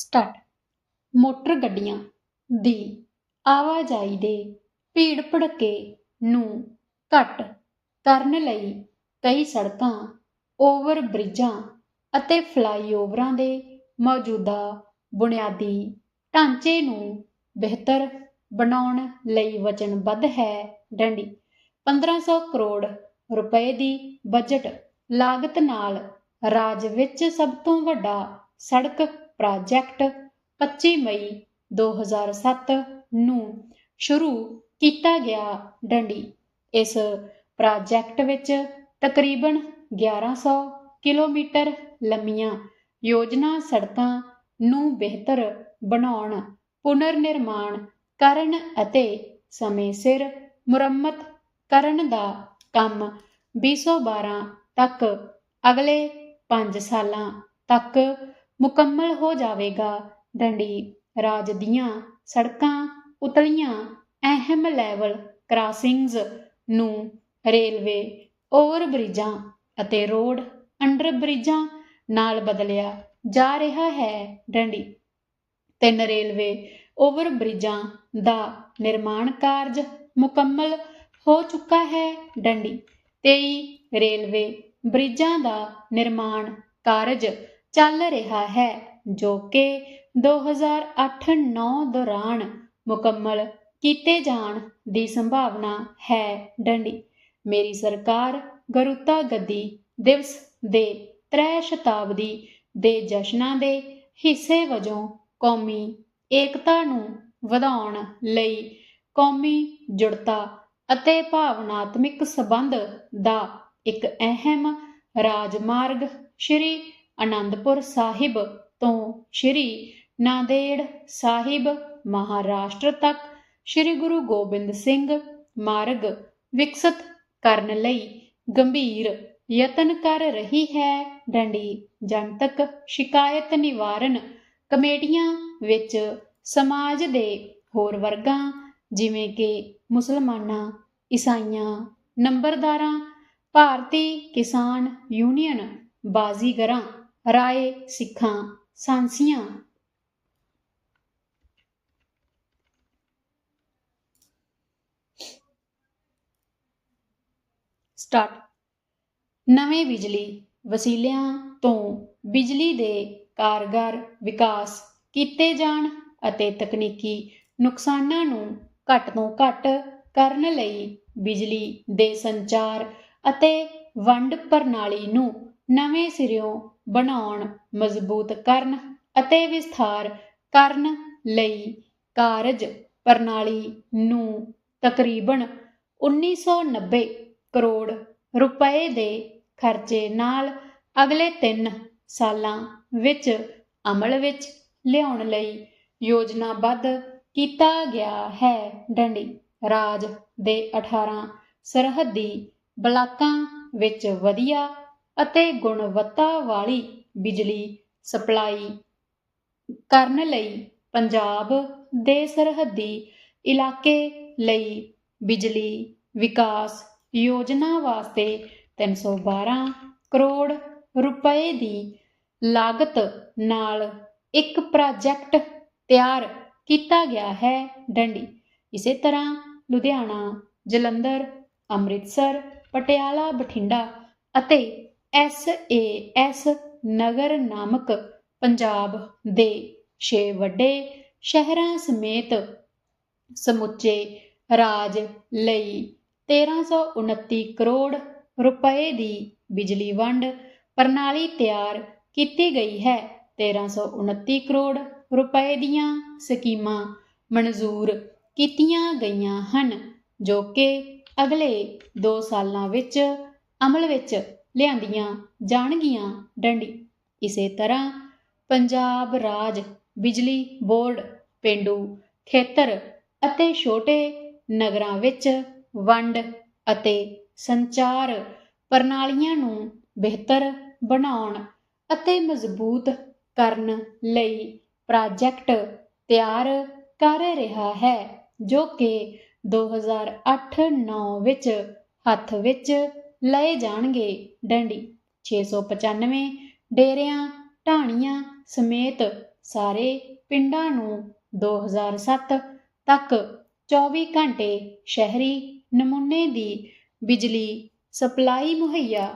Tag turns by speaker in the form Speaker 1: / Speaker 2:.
Speaker 1: Start motor ਗੱਡੀਆਂ ਦੀ ਆਵਾਜਾਈ ਦੇ ਭੀੜ ਭੜੱਕੇ ਨੂੰ ਘੱਟ ਕਰਨ ਲਈ ਕਈ ਸੜਕਾਂ ਓਵਰ ਬ੍ਰਿਜਾਂ ਅਤੇ ਫਲਾਈਓਵਰਾਂ ਦੇ ਮੌਜੂਦਾ ਬੁਨਿਆਦੀ ਢਾਂਚੇ ਨੂੰ ਬਿਹਤਰ ਬਣਾਉਣ ਲਈ ਵਚਨਬੱਧ ਹੈ ਡੰਡੀ। 1500 ਕਰੋੜ ਰੁਪਏ ਦੀ ਬਜਟ ਲਾਗਤ ਨਾਲ ਰਾਜ ਵਿੱਚ ਸਭ ਤੋਂ ਵੱਡਾ ਸੜਕ ਪ੍ਰਾਜੈਕਟ 25 ਮਈ 2007 ਨੂੰ ਸ਼ੁਰੂ ਕੀਤਾ ਗਿਆ ਡੰਡੀ। ਇਸ ਪ੍ਰਾਜੈਕਟ ਵਿੱਚ ਤਕਰੀਬਨ 1100 ਕਿਲੋਮੀਟਰ ਲੰਮੀਆਂ ਯੋਜਨਾ ਸੜਕਾਂ ਨੂੰ ਬਿਹਤਰ ਬਣਾਉਣ ਪੁਨਰ ਨਿਰਮਾਣ ਕਰਨ ਅਤੇ ਸਮੇਂ ਸਿਰ ਮੁਰੰਮਤ ਕਰਨ ਦਾ ਕੰਮ 2012 ਤੱਕ ਅਗਲੇ 5 ਸਾਲਾਂ ਤੱਕ ਮੁਕੰਮਲ ਹੋ ਜਾਵੇਗਾ। ਡੰਡੀ, ਰਾਜ ਦੀਆਂ ਸੜਕਾਂ ਉਤਲੀਆਂ, ਅਹਿਮ ਲੈਵਲ ਕ੍ਰਾਸਿੰਗਜ਼ ਨੂੰ ਰੇਲਵੇ ਓਵਰਬ੍ਰਿਜਾਂ ਅਤੇ ਰੋਡ ਅੰਡਰ ਬ੍ਰਿਜਾਂ ਨਾਲ ਬਦਲਿਆ ਜਾ ਰਿਹਾ ਹੈ। ਡੰਡੀ, ਤਿੰਨ ਰੇਲਵੇ ਓਵਰ ਬ੍ਰਿਜਾਂ ਦਾ ਨਿਰਮਾਣ ਕਾਰਜ ਮੁਕੰਮਲ ਹੋ ਚੁੱਕਾ ਹੈ। ਡੰਡੀ 23 ਰੇਲਵੇ ਬ੍ਰਿਜਾਂ ਦਾ ਨਿਰਮਾਣ ਕਾਰਜ ਚੱਲ ਰਿਹਾ ਹੈ, ਜੋ ਕਿ 2008-9 ਦੌਰਾਨ ਮੁਕੰਮਲ ਕੀਤੇ ਜਾਣ ਦੀ ਸੰਭਾਵਨਾ ਹੈ ਡੰਡੀ। ਮੇਰੀ ਸਰਕਾਰ ਗਰੁੱਤਾ ਗੱਦੀ ਦਿਵਸ ਦੇ ਤ੍ਰੈ ਸ਼ਤਾਬਦੀ ਦੇ ਜਸ਼ਨਾਂ ਦੇ ਹਿੱਸੇ ਵਜੋਂ ਕੌਮੀ ਏਕਤਾ ਨੂੰ ਵਧਾਉਣ ਲਈ ਕੌਮੀ ਜੁੜਤਾ ਅਤੇ ਭਾਵਨਾਤਮਿਕ ਸਬੰਧ ਦਾ ਇੱਕ ਅਹਿਮ ਰਾਜਮਾਰਗ ਸ਼੍ਰੀ ਅਨੰਦਪੁਰ ਸਾਹਿਬ ਤੋਂ ਸ਼੍ਰੀ ਨਾਂਦੇੜ ਸਾਹਿਬ ਮਹਾਰਾਸ਼ਟਰ ਤੱਕ ਸ਼੍ਰੀ ਗੁਰੂ ਗੋਬਿੰਦ ਸਿੰਘ ਮਾਰਗ ਵਿਕਸਿਤ ਕਰਨ ਲਈ ਗੰਭੀਰ ਯਤਨ ਕਰ ਰਹੀ ਹੈ। ਡੰਡੀ, ਜਨਤਕ ਸ਼ਿਕਾਇਤ ਨਿਵਾਰਨ ਕਮੇਟੀਆਂ ਵਿੱਚ ਸਮਾਜ ਦੇ ਹੋਰ ਵਰਗਾਂ, ਜਿਵੇਂ ਕਿ ਮੁਸਲਮਾਨਾਂ, ਈਸਾਈਆਂ, ਨੰਬਰਦਾਰਾਂ, ਭਾਰਤੀ ਕਿਸਾਨ ਯੂਨੀਅਨ ਬਾਜ਼ੀਗਰਾਂ ਰਾਏ, ਸਿੱਖਾਂ, ਸਾਂਸੀਆਂ। ਸਟਾਰਟ। ਨਵੇਂ ਬਿਜਲੀ ਵਸੀਲਿਆਂ ਤੋਂ ਬਿਜਲੀ ਦੇ ਕਾਰਗਰ ਵਿਕਾਸ ਕੀਤੇ ਜਾਣ ਅਤੇ ਤਕਨੀਕੀ ਨੁਕਸਾਨਾਂ ਨੂੰ ਘੱਟ ਤੋਂ ਘੱਟ ਕਰਨ ਲਈ ਬਿਜਲੀ ਦੇ ਸੰਚਾਰ ਅਤੇ ਵੰਡ ਪ੍ਰਣਾਲੀ ਨੂੰ ਨਵੇਂ ਸਿਰਿਓਂ ਬਣਾਉਣ ਮਜ਼ਬੂਤ ਕਰਨ ਅਤੇ ਵਿਸਥਾਰ ਕਰਨ ਲਈ ਕਾਰਜ ਪ੍ਰਣਾਲੀ ਨੂੰ ਤਕਰੀਬਨ 1990 ਕਰੋੜ ਰੁਪਏ ਦੇ ਖਰਚੇ ਨਾਲ ਅਗਲੇ 3 ਸਾਲਾਂ ਵਿੱਚ ਅਮਲ ਵਿੱਚ ਲਿਆਉਣ ਲਈ ਯੋਜਨਾਬੱਧ ਕੀਤਾ ਗਿਆ ਹੈ। ਡੰਡੀ ਰਾਜ ਦੇ 18 ਸਰਹੱਦੀ ਬਲਾਕਾਂ ਵਿੱਚ ਵਧੀਆ ਅਤੇ ਗੁਣਵੱਤਾ ਵਾਲੀ ਬਿਜਲੀ ਸਪਲਾਈ ਕਰਨ ਲਈ ਪੰਜਾਬ ਦੇ ਸਰਹੱਦੀ ਇਲਾਕੇ ਲਈ ਬਿਜਲੀ ਵਿਕਾਸ ਯੋਜਨਾ ਵਾਸਤੇ 312 ਕਰੋੜ ਰੁਪਏ ਦੀ ਲਾਗਤ ਨਾਲ ਇੱਕ ਪ੍ਰਾਜੈਕਟ ਤਿਆਰ ਕੀਤਾ ਗਿਆ ਹੈ ਡੰਡੀ। ਇਸੇ ਤਰ੍ਹਾਂ ਲੁਧਿਆਣਾ, ਜਲੰਧਰ, ਅੰਮ੍ਰਿਤਸਰ, ਪਟਿਆਲਾ, ਬਠਿੰਡਾ ਅਤੇ ਐਸ ਏ ਐਸ ਨਗਰ ਨਾਮਕ ਪੰਜਾਬ ਦੇ 6 ਵੱਡੇ ਸ਼ਹਿਰਾਂ ਸਮੇਤ ਸਮੁੱਚੇ ਰਾਜ ਲਈ 1329 ਕਰੋੜ ਰੁਪਏ ਦੀ ਬਿਜਲੀ ਵੰਡ ਪ੍ਰਣਾਲੀ ਤਿਆਰ ਕੀਤੀ ਗਈ ਹੈ। 1329 ਕਰੋੜ ਰੁਪਏ ਦੀਆਂ ਸਕੀਮਾਂ ਮਨਜ਼ੂਰ ਕੀਤੀਆਂ ਗਈਆਂ ਹਨ, ਜੋ ਕਿ ਅਗਲੇ 2 ਸਾਲਾਂ ਵਿੱਚ ਅਮਲ ਵਿੱਚ ਲਿਆਂਦੀਆਂ ਜਾਣਗੀਆਂ ਡੰਡੀ। ਇਸੇ ਤਰ੍ਹਾਂ ਪੰਜਾਬ ਰਾਜ, ਬਿਜਲੀ ਬੋਰਡ, ਪਿੰਡੂ ਖੇਤਰ ਅਤੇ ਛੋਟੇ ਨਗਰਾਂ ਵਿੱਚ ਵੰਡ ਅਤੇ ਸੰਚਾਰ ਪ੍ਰਣਾਲੀਆਂ ਨੂੰ ਬਿਹਤਰ ਬਣਾਉਣ ਅਤੇ ਮਜ਼ਬੂਤ ਕਰਨ ਲਈ ਪ੍ਰਾਜੈਕਟ ਤਿਆਰ ਕਰ ਰਿਹਾ ਹੈ, ਜੋ ਕਿ 2008-9 ਵਿੱਚ ਹੱਥ ਵਿੱਚ ਲਏ ਜਾਣਗੇ ਡੰਡੀ। 695 ਡੇਰਿਆਂ, ਢਾਣੀਆਂ ਸਮੇਤ ਸਾਰੇ ਪਿੰਡਾਂ ਨੂੰ 2007 ਤੱਕ 24 ਘੰਟੇ ਸ਼ਹਿਰੀ ਨਮੂਨੇ ਦੀ ਬਿਜਲੀ ਸਪਲਾਈ ਮੁਹੱਈਆ